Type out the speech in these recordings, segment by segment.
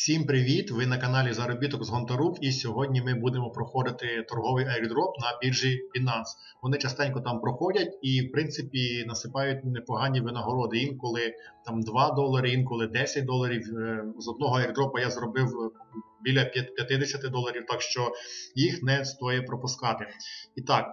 Всім привіт! Ви на каналі Заробіток з Гонтарук, і сьогодні ми будемо проходити торговий airdrop на біржі Binance. Вони частенько там проходять і, в принципі, насипають непогані винагороди. Інколи там 2 долари, інколи 10 доларів. Е, З одного airdropа я зробив е, біля 50 доларів, так що їх не стоїть пропускати. І так.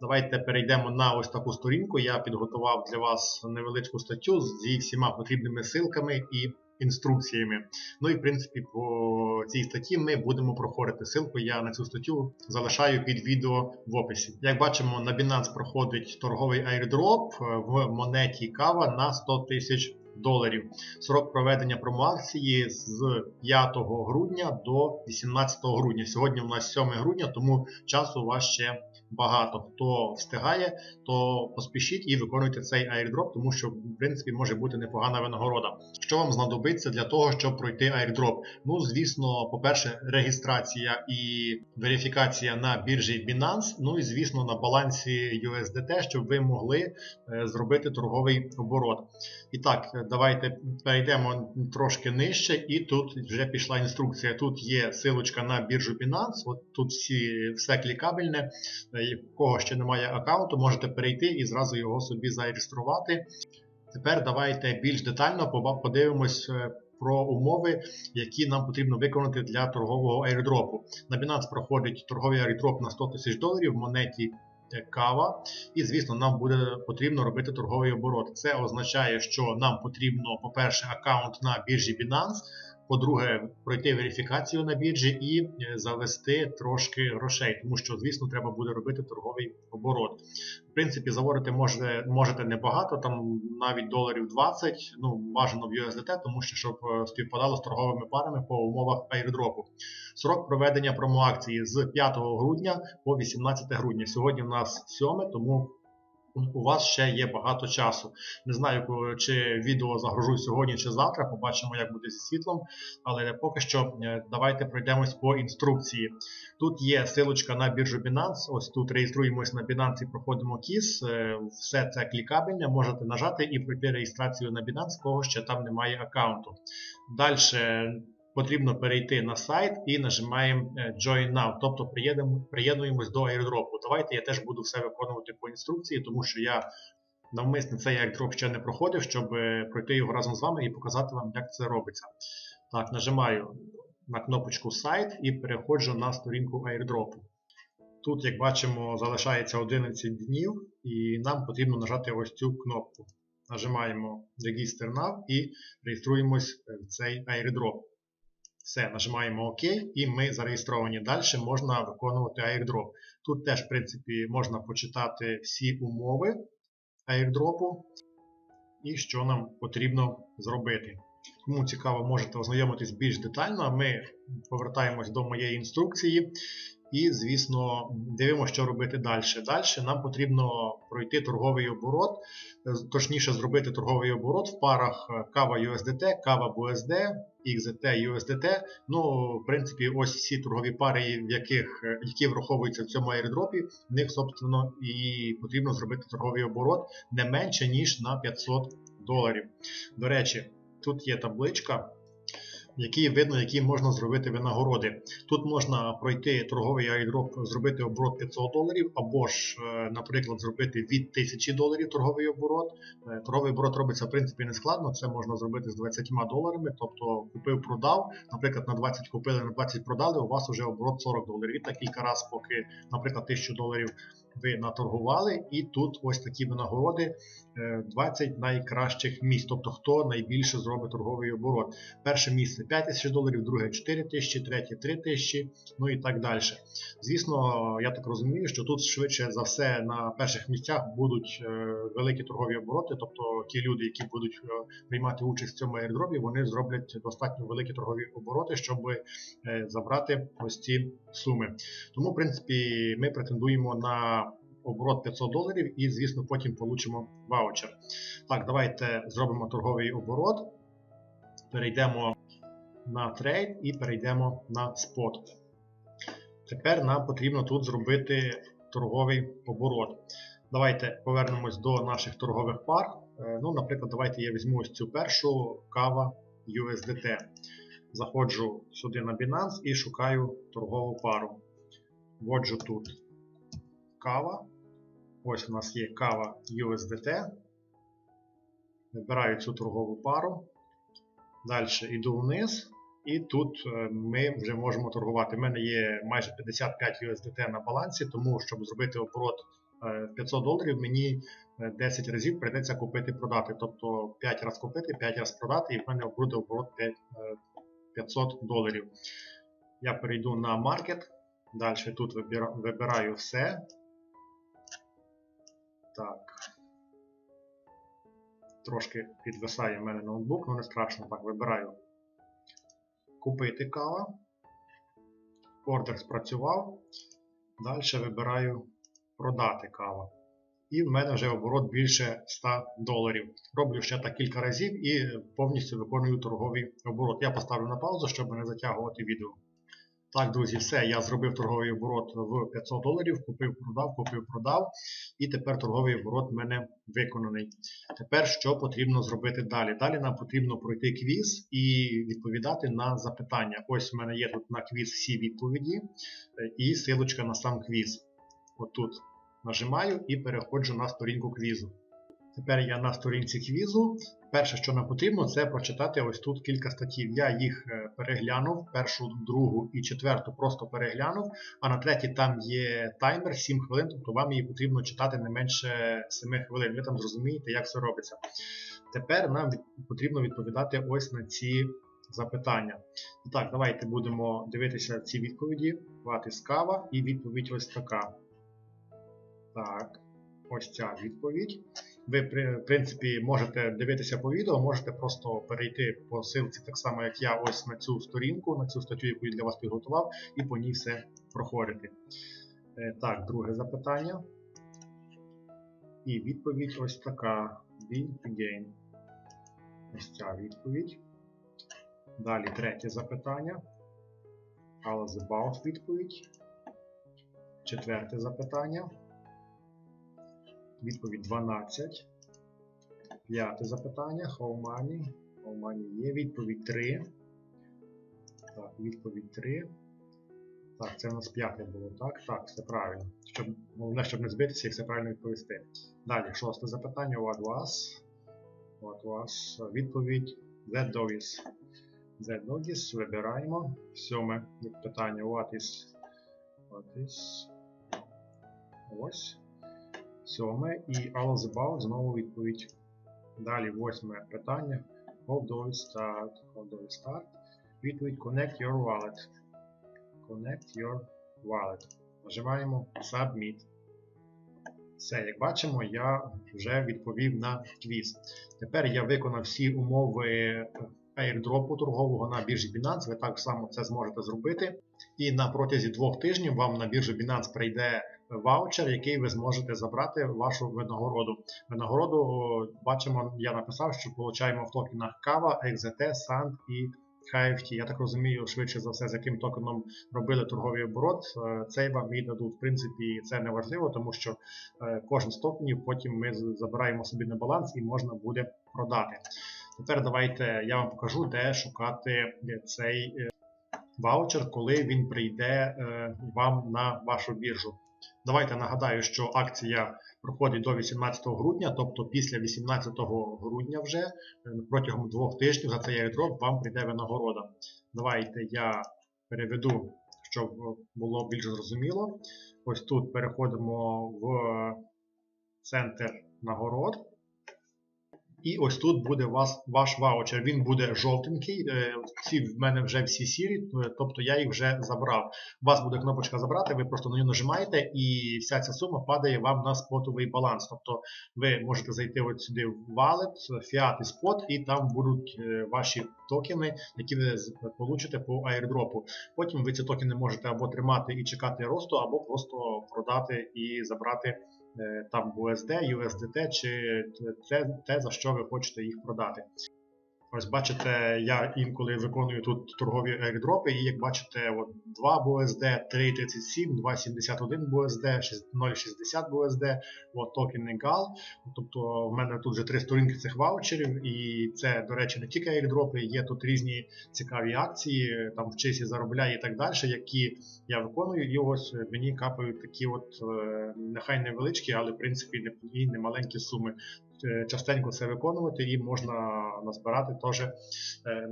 Давайте перейдемо на ось таку сторінку. Я підготував для вас невеличку статтю зі всіма потрібними силками і інструкціями. Ну і в принципі по цій статті ми будемо проходити ссылку. Я на цю статтю залишаю під відео в описі. Як бачимо, на Binance проходить торговий airdrop в монеті Кава на 100 тисяч доларів. Срок проведення промоакції з 5 грудня до 18 грудня. Сьогодні у нас 7 грудня, тому часу у вас ще багато. Хто встигає, то поспішіть і виконуйте цей airdrop, тому що в принципі може бути непогана винагорода. Що вам знадобиться для того, щоб пройти airdrop? Ну, звісно, по-перше, реєстрація і верифікація на біржі Binance, ну і звісно, на балансі USDT, щоб ви могли е, зробити торговий оборот. І так, давайте перейдемо трошки нижче, і тут вже пішла інструкція. Тут є силочка на біржу Binance, от тут всі, все клікабельне. У кого ще немає аккаунту, можете перейти і зразу його собі зареєструвати. Тепер давайте більш детально подивимось е, про умови, які нам потрібно виконати для торгового airdropу. На Binance проходить торговий airdrop на 100 тисяч доларів в монеті кава. І, звісно, нам буде потрібно робити торговий оборот. Це означає, що нам потрібно, по-перше, аккаунт на біржі Binance. По-друге, пройти верифікацію на біржі і е, завести трошки грошей, тому що, звісно, треба буде робити торговий оборот. В принципі, заводити можете можете небагато, там навіть доларів 20, ну бажано в USDT, тому що щоб е, співпадало з торговими парами по умовах airdropу. Срок проведення промоакції з 5 грудня по 18 грудня. Сьогодні у нас 7, тому у вас ще є багато часу. Не знаю, чи відео загружу сьогодні чи завтра. Побачимо, як буде зі світлом. Але поки що е, давайте пройдемось по інструкції. Тут є силочка на біржу Binance. Ось тут реєструємось на Binance і проходимо кіс. Е, все це клікабельне. Можете нажати і пройти реєстрацію на Binance, кого ще там немає аккаунту. Далі потрібно перейти на сайт і нажимаємо е, Join Now, тобто приєднуємось до airdrop. Давайте я теж буду все виконувати по інструкції, тому що я навмисно цей airdrop ще не проходив, щоб е, пройти його разом з вами і показати вам, як це робиться. Так, нажимаю на кнопочку сайт і переходжу на сторінку airdrop. Тут, як бачимо, залишається 11 днів, і нам потрібно нажати ось цю кнопку. Нажимаємо Register Now і реєструємось в цей airdrop. Все, нажимаємо ОК і ми зареєстровані. Далі можна виконувати airdrop. Тут теж, в принципі, можна почитати всі умови airdropу і що нам потрібно зробити. Кому цікаво, можете ознайомитись більш детально. Ми повертаємось до моєї інструкції. І, звісно, дивимося, що робити далі. Далі нам потрібно пройти торговий оборот, точніше зробити торговий оборот в парах кава USDT, кава BUSD, XZT, USDT. Ну, в принципі, ось всі торгові пари, в яких, які враховуються в цьому аеродропі, в них, собственно, і потрібно зробити торговий оборот не менше, ніж на 500 доларів. До речі, тут є табличка в якій видно, які можна зробити винагороди. Тут можна пройти торговий airdrop, зробити оборот 500 доларів, або ж, е, наприклад, зробити від 1000 доларів торговий оборот. Е, торговий оборот робиться в принципі не складно, це можна зробити з 20 доларами. Тобто купив, продав, наприклад, на 20 купили, на 20 продали, у вас вже оборот 40 доларів. І так кілька разів, поки, наприклад, 1000 доларів ви наторгували, і тут ось такі винагороди 20 е, найкращих місць, тобто хто найбільше зробить торговий оборот. Перше місце 5 тисяч доларів, друге 4 тисячі, третє 3 тисячі, ну і так далі. Звісно, я так розумію, що тут швидше за все на перших місцях будуть е, великі торгові обороти, тобто ті люди, які будуть е, приймати участь в цьому airdropі, вони зроблять достатньо великі торгові обороти, щоб забрати ось ці суми. Тому, в принципі, ми претендуємо на оборот 500 доларів і, звісно, потім получимо ваучер. Так, давайте зробимо торговий оборот. Перейдемо на трейд і перейдемо на спот. Тепер нам потрібно тут зробити торговий оборот. Давайте повернемось до наших торгових пар. Е, ну, Наприклад, давайте я візьму ось цю першу кава USDT. заходжу сюди на Binance і шукаю торгову пару. Вводжу тут кава. Ось у нас є кава USDT. Вибираю цю торгову пару. Далі йду вниз. І тут е, ми вже можемо торгувати. У мене є майже 55 USDT на балансі, тому щоб зробити оборот е, 500 доларів, мені е, 10 разів прийдеться купити продати. Тобто 5 разів купити, 5 разів продати, і в мене буде оборот 5, е, 500 доларів. Я перейду на маркет. Далі тут вибираю все. Так. Трошки підвисає в мене ноутбук, але не страшно. Так, вибираю купити кава. Ордер спрацював. Далі вибираю продати кава. І в мене вже оборот більше 100 доларів. Роблю ще так кілька разів і повністю виконую торговий оборот. Я поставлю на паузу, щоб не затягувати відео. Так, друзі, все, я зробив торговий оборот в 500 доларів, купив, продав, купив, продав. І тепер торговий оборот в мене виконаний. Тепер що потрібно зробити далі? Далі нам потрібно пройти квіз і відповідати на запитання. Ось в мене є тут на квіз всі відповіді е, і силочка на сам квіз. Отут нажимаю і переходжу на сторінку квізу. Тепер я на сторінці квізу. Перше, що нам потрібно, це прочитати ось тут кілька статтів. Я їх е, переглянув, першу, другу і четверту просто переглянув, а на третій там є таймер 7 хвилин, тобто вам її потрібно читати не менше 7 хвилин. Ви там зрозумієте, як все робиться. Тепер нам потрібно відповідати ось на ці запитання. І так, давайте будемо дивитися ці відповіді. Is кава і відповідь ось така. Так, ось ця відповідь. Ви, в принципі, можете дивитися по відео, можете просто перейти по ссылці, так само, як я, ось на цю сторінку, на цю статтю, яку я для вас підготував, і по ній все проходити. Е, Так, друге запитання. І відповідь ось така. Win. Ось ця відповідь. Далі третє запитання. All about відповідь. Четверте запитання. Відповідь 12. П'яте запитання. How many? How many є. Відповідь 3. Так, відповідь 3. Так, це у нас п'яте було, так? Так, все правильно. Щоб, головне, щоб не збитися і все правильно відповісти. Далі, шосте запитання. What was? What was? Відповідь The doggies. The doggies. Вибираємо. Сьоме питання. What is? What is? Ось. Сьоме і all is about знову відповідь. Далі восьме питання. How do we start? How do we start? Відповідь Connect your wallet. Connect your wallet. Нажимаємо Submit. Все, як бачимо, я вже відповів на квіз. Тепер я виконав всі умови airdropу торгового на біржі Binance. Ви так само це зможете зробити. І на протязі двох тижнів вам на біржу Binance прийде ваучер, який ви зможете забрати вашу винагороду. Винагороду бачимо, я написав, що получаємо в токенах Kava, XZT, SAND і HFT. Я так розумію, швидше за все, з яким токеном робили торговий оборот. е, Цей вам і дадуть. В принципі, це не важливо, тому що е, кожен з токенів потім ми забираємо собі на баланс і можна буде продати. Тепер давайте я вам покажу, де шукати е, цей ваучер, коли він прийде вам на вашу біржу. Давайте нагадаю, що акція проходить до 18 грудня, тобто після 18 грудня вже е, протягом двох тижнів за цей airdrop вам прийде винагорода. Давайте я переведу, щоб було більш зрозуміло. Ось тут переходимо в центр нагород. І ось тут буде вас ваш ваучер. Він буде жовтенький. е, Ці в мене вже всі сірі, е, тобто я їх вже забрав. У вас буде кнопочка забрати, ви просто на нього нажимаєте, і вся ця сума падає вам на спотовий баланс. Тобто ви можете зайти от сюди в Wallet, Fiat і Spot, і там будуть е, ваші токени, які ви получите по airdropу. Потім ви ці токени можете або тримати і чекати росту, або просто продати і забрати там USD, USDT чи те, те, за що ви хочете їх продати. Ось бачите, я інколи виконую тут торгові airdropи, і як бачите, от 2 BUSD, 3.37, 2.71 BUSD, 0.60 BUSD, от токени GAL. Тобто в мене тут вже три сторінки цих ваучерів, і це, до речі, не тільки airdropи, є тут різні цікаві акції, там в чисі заробляє і так далі, які я виконую, і ось мені капають такі от е, нехай невеличкі, але в принципі і не маленькі суми. Е, Частенько це виконувати і можна назбирати теж е,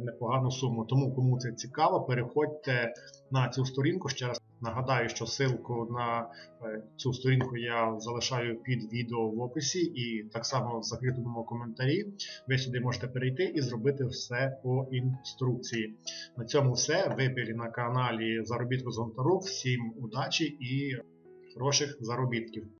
непогану суму. Тому кому це цікаво, переходьте на цю сторінку. Ще раз нагадаю, що ссылку на е, цю сторінку я залишаю під відео в описі, і так само в закритому коментарі. Ви сюди можете перейти і зробити все по інструкції. На цьому все. Ви були на каналі Заробітку з Гонтарук. Всім удачі і хороших заробітків!